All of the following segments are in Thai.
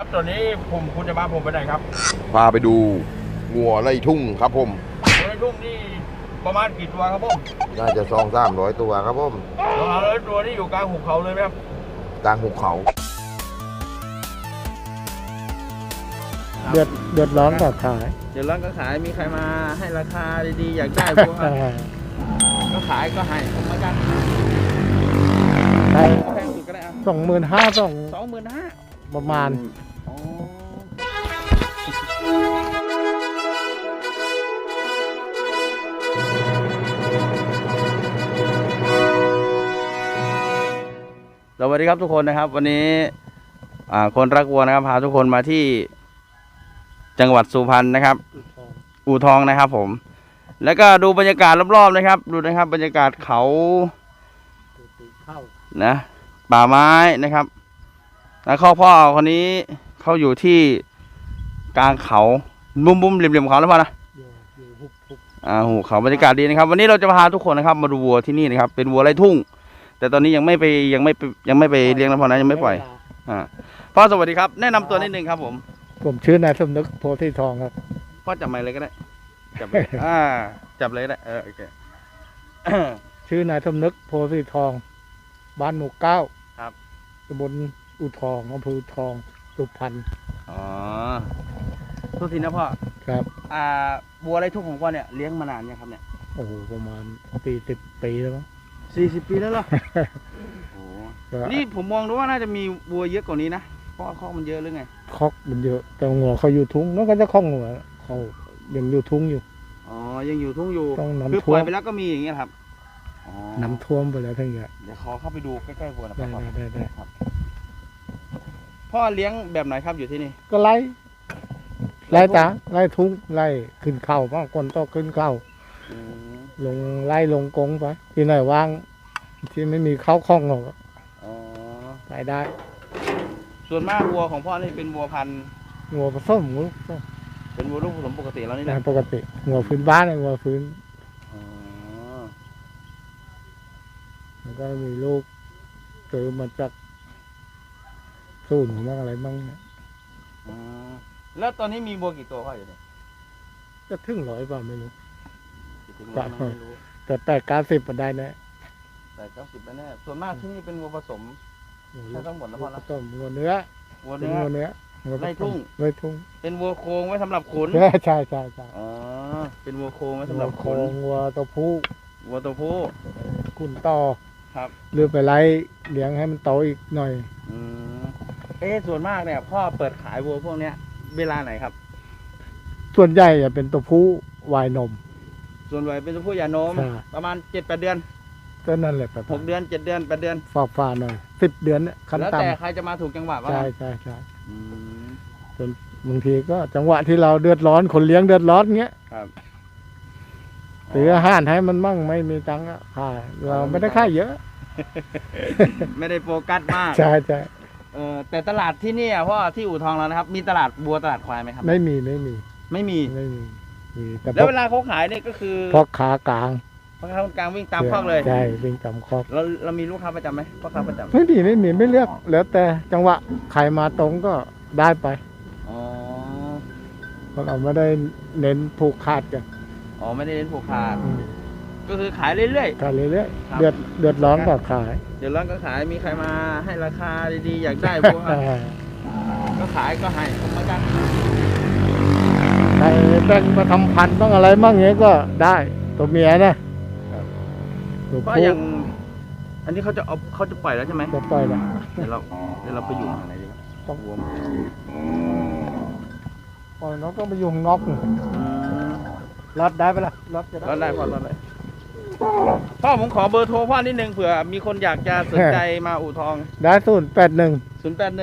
ครับตอนนี้ผมคุณจะพาผมไปไหนครับพาไปดูงัวไล่ทุ่งครับผมในทุ่งนี่ประมาณกี่ตัวครับผมน่าจะสองสามร้อยตัวครับผมเราเอาแล้วตัวนี้อยู่กลางหุบเขาเลยไหมครับกลางหุบเขา เดือดเดือดร้อนก็ขาย เดี๋ยวร้านก็ขายมีใครมาให้ราคาดีๆอยากได้พวกก็ขายก็ให้ผมเหมือนกันได้เอาแพงสุดก็ได้เอาสองหมื่นห้าสองสองหมื่นห้า ประมาณ สวัสดีครับทุกคนนะครับ วันนี้อ่าคนรักวัวนะครับพาทุกคนมาที่จังหวัดสุพรรณนะครับ อู่ทองนะครับ ผม แล้วก็ดูบรรยากาศรอบๆนะครับ ดูนะครับ บรรยากาศเขานะป่าไม้นะครับ แล้วข้อพ่อคนนี้เขาอยู่ที่กลางเขาบุ้มบุ้มๆเหลี่ยมๆเขาแล้วพ่อนะอยู่อยู่หุบหุบอ่าหูเขาบรรยากาศดีนะครับ วันนี้เราจะพาทุกคนนะครับมาดูวัวที่นี่นะครับ เป็นวัวไร่ทุ่ง แต่ตอนนี้ยังไม่ไปยังไม่ไปยังไม่ไปเลี้ยงนะพ่อนะยังไม่ปล่อยอ่าพ่อสวัสดีครับ แนะนำตัวนิดนึงครับผม ผมชื่อนายสมนึกโพธิทองครับพ่อจับไมค์เลยก็ได้จับเลยอ่าจับเลยก็ได้เออโอเคชื่อนายสมนึกโพธิทอง บ้านหมู่เก้าครับตำบล อุทองอำเภออุทองสุพรรณอ๋อโทุกทีนะพ่อครับ อ่าวัวไร่ทุ่งของพ่อเนี่ยเลี้ยงมานานยังครับเนี่ยโอ้โหประมาณปีสิบปีแล้วมั้งสี่สิบปีแล้วเหรอ โอ้ก็นี่ผมมองดูว่าน่าจะมีวัวเยอะกว่านี้นะเพราะว่าข้อกมันเยอะหรือไงคอกมันเยอะ แต่หัวเขาอยู่ทุ่งนั่นก็จะคล้องหัวเขายังอยู่ทุ่งอยู่ อ๋อยังอยู่ทุ่งอยู่ต้องคือน้ำปล่ท่วอยมไปแล้วก็มีอย่างเงี้ยครับอ๋อน้ำท่วมไปแล้วทั้งอย่าง เดี๋ยวขอเข้าไปดูใกล้ๆวัวหนะคได้รับได้ได้ได้ ครับ พ่อเลี้ยงแบบไหนครับอยู่ที่นี่ ก็ไล่ไล่ตาไล่ทุ่งไล่ขึ้นเข้าบางคนต้องขึ้นเข้าอืมลงไล่ลงกรงไปที่ไหนว่างที่ไม่มีเข้าคล้องหรอกอ๋อ ไปได้ส่วนมากวัวของพ่อนี่เป็นวัวพันธุ์งัวผสมงัวผสมเป็นวัวลูกผสมปกติแล้วนี่แหงาละนปกติงัวพื้นบ้านงัวพื้น อ๋อ มันก็มีลูกซื้อมาจาก ศูนย์บ้างอะไรบ้างเนี่ยอ๋อแล้วตอนนี้มีวัวกี่ตัวพ่ออยู่เนี่ยจะถึงร้อยเปล่าไม่รู้ถึงครัร้อบยไหมไม่รู้ แต่แปดเก้าสิบมันได้แน่แต่เก้าสิบแน่ๆส่วนมากที่นี่เป็นวัวผสมใช่ทั้งหมดแล้วพ่อผนะสมงัวเนื้อวัวเป็นเนื้องัวเนื้องัวผสมไล่ทุ่ง ไล่ทุ่งเป็นวัวโครงไว้สำหรับขนใช่ใช่ใช่ใช่อ๋อเป็นวัวโครงไว้สำหรับขนงัวตัวผู้วัวตัวผู้ขุนต่อครับ หรือไปไล่เลี้ยงให้มันโตอีกหน่อย อืม เอ๊ะส่วนมากเนี่ยพ่อเปิดขายวัวพวกเนี้ยเวลาไหนครับ ส่วนใหญ่จะเป็นตัวผู้วายนม ส่วนใหญ่เป็นตัวผู้หย่านม ใช่ ประมาณเจ็ดแปดเดือนก็นั่นแหละแบบหกเดือนเจ็ดเดือนแปดเดือนฝากฝาหน่อยสิบเดือนเนี่ยขั้นแล้วต่แต่ใครจะมาถูกจังหวะำว่าใช่ใช่ใช่อืมบางทีก็จังหวะที่เราเดือดร้อนคนเลี้ยงเดือดร้อนเงี้ยครับซื้ออาหารให้มันมั่งไม่มีตังค์อะค่ายเราไม่ได้ค่ายเยอะ ไม่ได้โฟกัสมาก ใช่ใช่ เออแต่ตลาดที่นี่อะพ่อที่อู่ทองเรานะครับ มีตลาดวัวตลาดควายไหมครับ ไม่มีไม่มีไม่มี ไม่มีมีแต่พแล้ววกเวลาเขาขายเนี่ยก็คือพ่อค้ากลางพ่อค้าคนกลางวิ่งตามคอกเลยใช่วิ่งตามคอกเราเรามีลูกค้าประจำไหมพ่อค้าประจำไม่มีไม่มีไม่เลือก แล้วแต่จังหวะใครมาตรงก็ได้ไปอ๋อเพราะเราไม่ได้เน้นผูกขาดกันอ๋อไม่ได้เน้นผูกขาดอืม ก็คือขายเรื่อย ขายเรื่อยครับๆเดือดเดือดร้อนก็ขายๆ เดี๋ยวร้านก็ขายมีใครมาให้ราคาดีๆ อยากได้พวกก็ขายก็ให้ผมเหมือนกันใครแบ่งมาทำพันธุ์บ้างอะไรบ้างเงี้ยก็ได้ ตัวเมียนะตัวเพราะผู้อย่าง อันนี้เขาจะเอาเขาจะปล่อยแล้วใช่ไหมจะปล่อยละเดี๋ยวเราเดี๋ยวเราไปอยู่ไหนดีวะต้องวัวมปล่อยน้องต้องไปอยู่ข้างนอกนู่นอืมรัดได้ปะล่ะรัดจะรอดได้พ่อรอดได้ พ่อผมขอเบอร์โทรพ่อนิดนึงเผื่อมีคนอยากจะสนใจมาอู่ทอง ได้ศูนย์แปดหนึ่ง0 8 1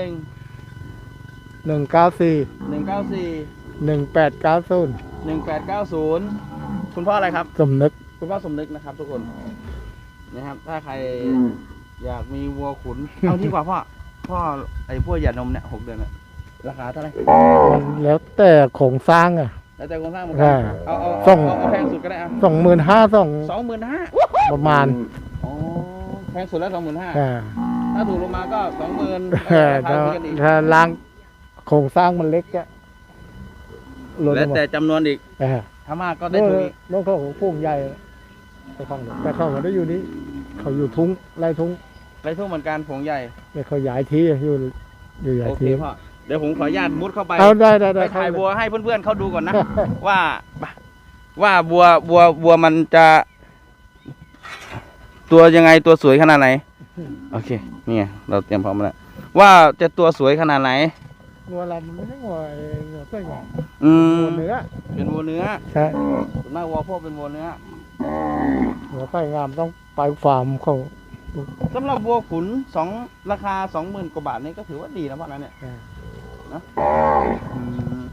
หนึ่งเก้าสี่1 9 4 หนึ่งแปดเก้าศูนย์1 8 9 0 คุณพ่ออะไรครับ สมนึก คุณพ่อสมนึกนะครับทุกคนนะครับ ถ้าใครอยากมีวัวขุน เอาที่กว่าพ่อ พ่อไอ้พวกหย่านมเนี่ยหกเดือนอะราคาเท่าไหร่ มันแล้วแต่โครงสร้างอะ แล้วแต่โครงสร้างเหมือนกัอ่าเอาเอาส่เอางเอาเอาแพงสุดก็ได้เอาสองหมื่นห้าสองสองหมื่นห้าประมาณอ๋อแพงสุดแล้วสองหมื่นห้าอ่าถ้าถูกลงมาก็สองหมื่นถ้าราคาคุยกันอีกถ้าล้างโครงสร้างมันเล็กอะลดลแล้วงมาแต่จำนวนอีกอ่า ถ้ามากก็ได้ถูกอีกน้องเขาของพุ่งใหญ่แต่ของแต่เขาไม่ได้อยู่นี่เขาอยู่ทุ่งไร่ทุ่งไรทุ่งเหมือนกันผงใหญ่ไม่เขาย้ายที่อยู่อยู่ย้ายโอเคที่พ่อ เดี๋ยวผมขออนุญาตมุดเข้าไปเอาได้ได้ไปได้ถ่ายเข้บัวให้เพื่อนๆเขาดูก่อนนะ ว่าว่าบัวบัวบัวมันจะ ตัวยังไงตัวสวยขนาดไหน โอเคนี่ไงเราเตรียมพร้อมแล้วว่าจะตัวสวยขนาดไหนงัวเรามันไม่ใช่งัวไอ้งัวต้อยงาอืมงัวเนื้อเป็นวัวเนื้อใช่ส่วนมากวัวพวกเป็นวัวเนื้องัวต้อยงามต้องไปฟาร์มเขาสำหรับวัวขุนสองราคาสองหมื่นกว่าบาทนี่ก็ถือว่าดีนะพ่อนะเนี่ย อ่าอืม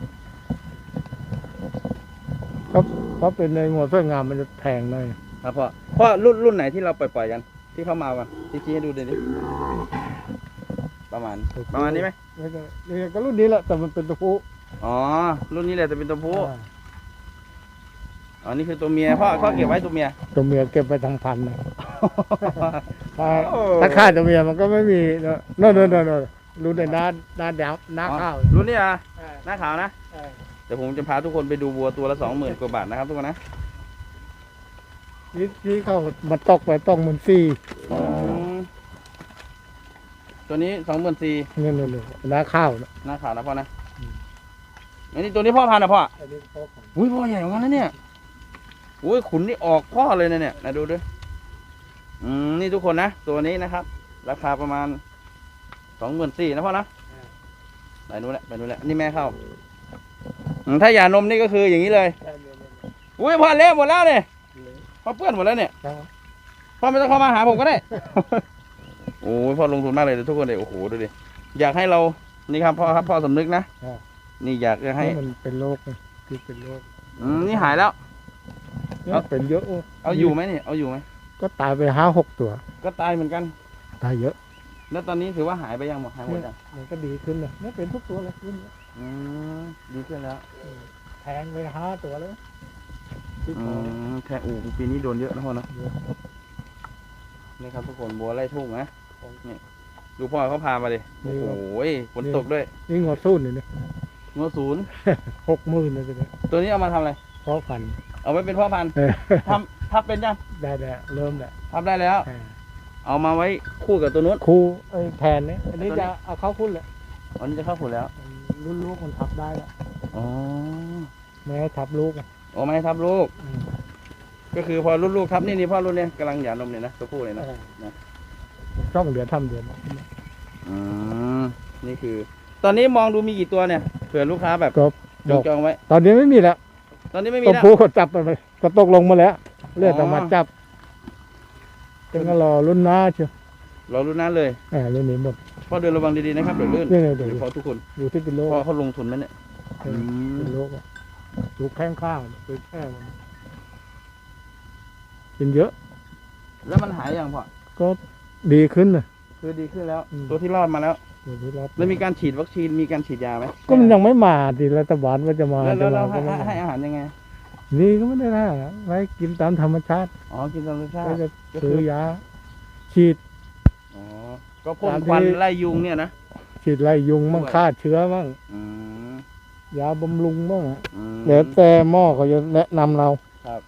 เพราะเป็นในงัวต้อยงามมันจะแพงหน่อยครับพ่อพ่อรุ่นรุ่นไหนที่เราปล่อยๆกัน ที่เข้ามากันที่ชี้ให้ดูดิดิประมาณประมาณนี้ไหมนี่ก็นี่ก็รุ่นนี้แหละแต่มันเป็นตัวผู้อ๋อ รุ่นนี้แหละจะเป็นตัวผู้อ่าอ๋อนี่คือตัวเมียพ่อพ่อเก็บไว้ตัวเมีย ตัวเมียเก็บไปทางพันนะถ้าโอ้ ถ้าฆ่าตัวเมียมันก็ไม่มีเนอะโน่นโน่นโน่นโน่น รู้ในน้าน้าแดวน้าข้าวรุ่นนี้อะเออหน้าขาวนะเออเดี๋ยวผมจะพาทุกคนไปดูวัวตัวละสองหมื่นกว่าบาทนะครับทุกคนนะนี่นี่เขามาตกไปต้องหมันสี่อืมตัวนี้สองหมื่นสี่เงินเลยน้าข้าวนะหน้าขาวนะพ่อนะอืมอันนี้ตัวนี้พ่อพันธุ์นะพ่ออันนี้พ่อของอุ้ยพ่อใหญ่เหมือนกันนะเนี่ยอุ้ยขุนนี่ออกพ่อเลยนะเนี่ยนะดูด้วยอืมนี่ทุกคนนะตัวนี้นะครับ ราคาประมาณ สองหมื่นสี่นะพ่อนะไปนู้นแหละไปนู้นแหละนี่แม่เข้าอืมถ้าหย่านมนี่ก็คืออย่างนี้เลยใช่เนี่ยเนี่ยเนี่ยอุ้ยพ่อเละหมดแล้วเนี่ยพ่อเปื้อนหมดแล้วเนี่ยครับพ่อไม่ต้องเข้ามาหาผมก็ได้ โอ้ยพ่อลงทุนมากเลยเดี๋ยวทุกคนเลยโอ้โหดูดิอยากให้เรานี่ครับพ่อครับพ่อสำนึกนะนี่อยากจะให้มันเป็นโรคนะคือเป็นโรคอืมนี่หายแล้วเนี่ยเอา เป็นเยอะเอาอยู่ไหมเนี่ยเอาอยู่ไหมก็ตายไปห้าหกตัว ก็ตายเหมือนกัน ตายเยอะ แล้วตอนนี้ถือว่าหายไปยังหมดหายหมดยังมันก็ดีขึ้นเลยเนี่ยเป็นทุกตัวเลยขึ้นอืมดีขึ้นแล้วแทงไปห้าตัวเลยที่อืคอมแค่อูปีนี้โดนเยอะนะพ่อนะเยอะนี่ครับทุกคนบัวไล่ทุ่งนะนี่ดูพ่อเขาพามาดิโอ้นี่โหก็ฝนตกด้วยนี่งอสู้นี่เนี่ยงวศูนย์หกหมื่นเลยทีเดียวตัวนี้เอามาทำอะไรพ่อพันธุ์เอาไว้เป็นพ่อพันธุ์เออทำทับเป็นยังได้แล้วเริ่มแล้วทับได้แล้ว อ่า เอามาไว้คู่กับตัวนู้น ครูไอ้แทนเนี่ยอันนี้ตัวนี้จะเอาเข้าคุณแหละอันนี้จะเข้าขุนแล้ว รุ่นลูกมันทับได้แล้วอ๋อแม้ทับลูกอะโอ้ไม่ให้ทับลูก อืมก็คือพอรุ่นลูกทับนี่นี่พ่อรุ่นเนี้ยกำลังหย่านมเนี่ยนะตัวผู้เลยนะ เออนะต้องเดือนทำเดือนอืมนี่คือ ตอนนี้มองดูมีกี่ตัวเนี่ย เผื่อลูกค้าแบบก็จองจองไว้ ตอนนี้ไม่มีแล้ว ตอนนี้ไม่มีตัวแล้ว ผู้ก็จับไปเลยก็ตกลงมาแล้ว เลือดอ๋อออกมาจับ จึงก็รอรุ่นหน้าเชียวเรารุ่นนั้นเลยอ่ารุ่นนี้หมดพ่อเดินระวังดีๆนะครับเดี๋ยวลื่นนี่ไงเดี๋ยวเดี๋ยวพอทุกคนอยู่ที่เป็นโรคพ่อเขาลงทุนไหมเนี่ยเออเป็นโรคอะดูแข้งข้าวเป็นแค่มันเป็นเยอะ แล้วมันหายยังพ่อก็ดีขึ้นนะคือดีขึ้นแล้วอืมตัวที่รอดมาแล้วเดี๋ยวนี้รับแล้วมีการฉีดวัคซีนมีการฉีดยาไหมก็มันยังไม่มาดิรัฐบาลว่าจะมาแล้วจะแล้วมาแล้วให้ก็ไม่ให้มาให้อาหารยังไง นี่ก็ไม่ได้ท่าไว้กินตามธรรมชาติอ๋อกินตามธรรมชาก็ติจะก็ซื้คืออยาฉีด อ๋อก็พ่นตามที่ ควันไล่ยุงเนี่ยนะ ฉีดไล่ยุงมั่งด้วย ฆ่าเชื้อมั่งอืมยาบำรุงมั่งอืม แล้วแต่หม้อเขาจะแนะนำเราครับ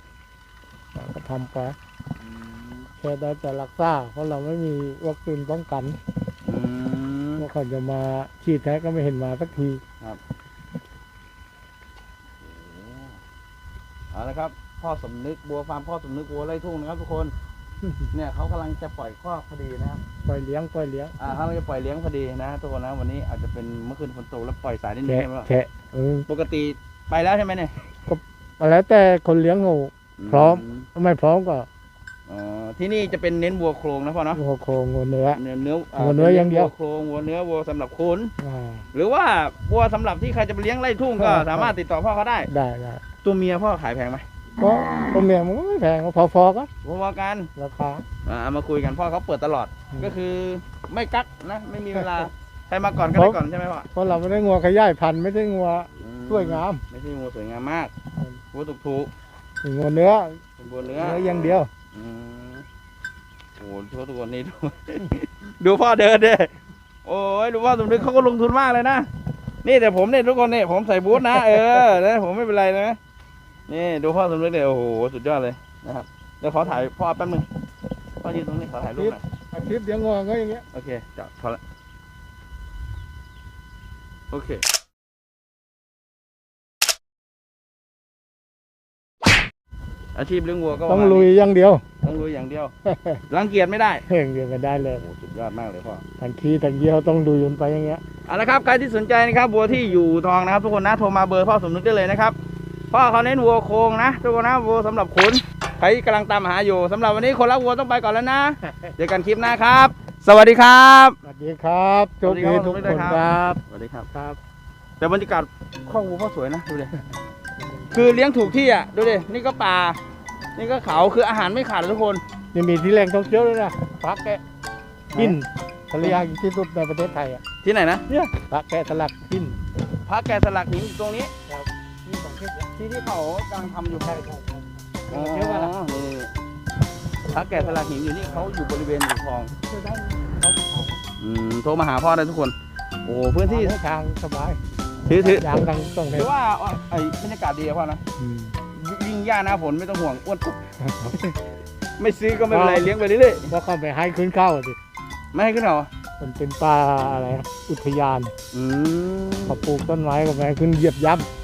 เราก็ทำไปอืมแค่ได้แต่รักษาเพราะเราไม่มีวัคซีนป้องกันอืม ว่าเขาจะมาฉีดแท้ก็ไม่เห็นมาสักทีเอา ละครับพ่อสมนึกบัวฟาร์มพ่อสมนึกบัวไร่ทุ่งนะครับ ทุกคน เนี่ยเขากำลังจะปล่อยข้อกพอดีนะครับปล่อยเลี้ยงปล่อยเลี้ยงอ่าเขากำลังจะปล่อยเลี้ยงพอดีนะทุกคนนะวันนี้อาจจะเป็นเมื่อคืนฝนตกแล้วปล่อยสายนิดนึงแฉะใช่ไหมแฉะเออปกติไปแล้วใช่ไหมเนี่ยแล้วแต่คนเลี้ยงเขาพร้อมไม่พร้อมก็ อ๋อที่นี่จะเป็นเน้นวัวโครงนะพ่อเนาะหัวโครงหัวเนื้อ เนื้อเนื้อวัวเนื้ออย่างเดียว วัวโครงวัวเนื้อวัวสำหรับขุนอ่าหรือว่าวัวสำหรับที่ใครจะไปเลี้ยงไร่ทุ่งก็ครับสามารถติดต่อพ่อเขาได้ ได้ได้ตัวเมียพ่อขายแพงไหมก็ตัวเมียมันก็ไม่แพงก็พอๆกันพอๆกันราคา อ่าเอามาคุยกันพ่อเขาเปิดตลอด อืม ก็คือไม่กักนะ ไม่มีเวลาใครมาก่อนก็ได้ก่อนใช่ไหมพ่อเพราะเราไม่ได้งัวขยายพันธุ์ไม่ได้งัวอืสวยงามไม่ใช่วัวสวยงามมากอืมวัวถูกถูกงัวเนื้อๆเป็นวัวเนื้อเนื้ออย่างเดียว อืมโอ้โหทุกคนนี่ดู ดูพ่อเดินเด้โอ้ยดูพ่อสมนึกเขาก็ลงทุนมากเลยนะ นี่แต่ผมเนี่ยทุกคนเนี่ยผมใส่บูทนะ เออนะผมไม่เป็นไรนะนี่ดูพ่อสมนึกเนี่ยโอ้โหสุดยอดเลยนะครับเดี๋ยวขอถ่ายพ่อแป๊บนึงพ่อยืนตรงนี้ขอถ่ายรูปหน่อยอาทิตย์เดี๋ยวงอก็อย่างเงี้ยโอเคจับพอละโอเค อาชีพเลี้ยงวัวก็ต้องประมาณลุยนี้อย่างเดียว ต้องลุยอย่างเดียวรังเกียจไม่ได้เพ่งเดียวกันได้เลยโอ้โหสุดยอดมากเลยพ่อทั้งขี้ทั้งเยี่ยวต้องดูมันไปอย่างเงี้ยเอาละครับใครที่สนใจนะครับวัวที่อยู่ทองนะครับ ทุกคนนะโทรมาเบอร์พ่อสมนึกได้เลยนะครับพ่อเขาเน้นวัวโครงนะทุกคนนะวัวสำหรับขุนใครกำลังตามหาอยู่สำหรับวันนี้คนรักวัวต้องไปก่อนแล้วนะเจอกันคลิปหน้าครับ สวัสดีครับสวัสดีครับโชคดีทุกคนครับสวัสดีครับครับ แต่บรรยากาศข้องวัวพ่อสวยนะดูดิ คือเลี้ยงถูกที่อะ ดูดิ นี่ก็ป่า นี่ก็เขาคืออาหารไม่ขาดเลยทุกคน ยังมีที่แหล่งท่องเที่ยวด้วยนะพักแกะกินทะเลยากที่สุดในประเทศไทยอะ ที่ไหนนะ เนี่ยพักแกะสลักกินพระแกะสลักหินอยู่ตรงนี้นี่สองที่ที่ที่เขากำลังทำอยู่ใช่ใช่ใช่อ๋อเที่ยวกันละนี่พระแกะสลักหินอยู่นี่เขาอยู่บริเวณอยู่คลองเที่ยวได้เขาไปเขาอืมโทรมาหาพ่อได้ทุกคน โอ้โหพื้นที่ทางสบาย ถือถือยางดังต้องเลยถือว่าไอ้บรรยากาศดีอะพ่อนะอืมยิ่งย่าหน้าฝนไม่ต้องห่วงอ้วนปุ๊บไม่ซื้อก็ไม่เป็นไรเลี้ยงไปเรื่อยว่าเขาไปให้ขึ้นเข้าสิๆไม่ให้ขึ้นเหรอมันเป็นป่าอะไรนะอุทยานอืมเขาปลูกต้นไม้ก็ไปให้ขึ้นเหยียบย่ำ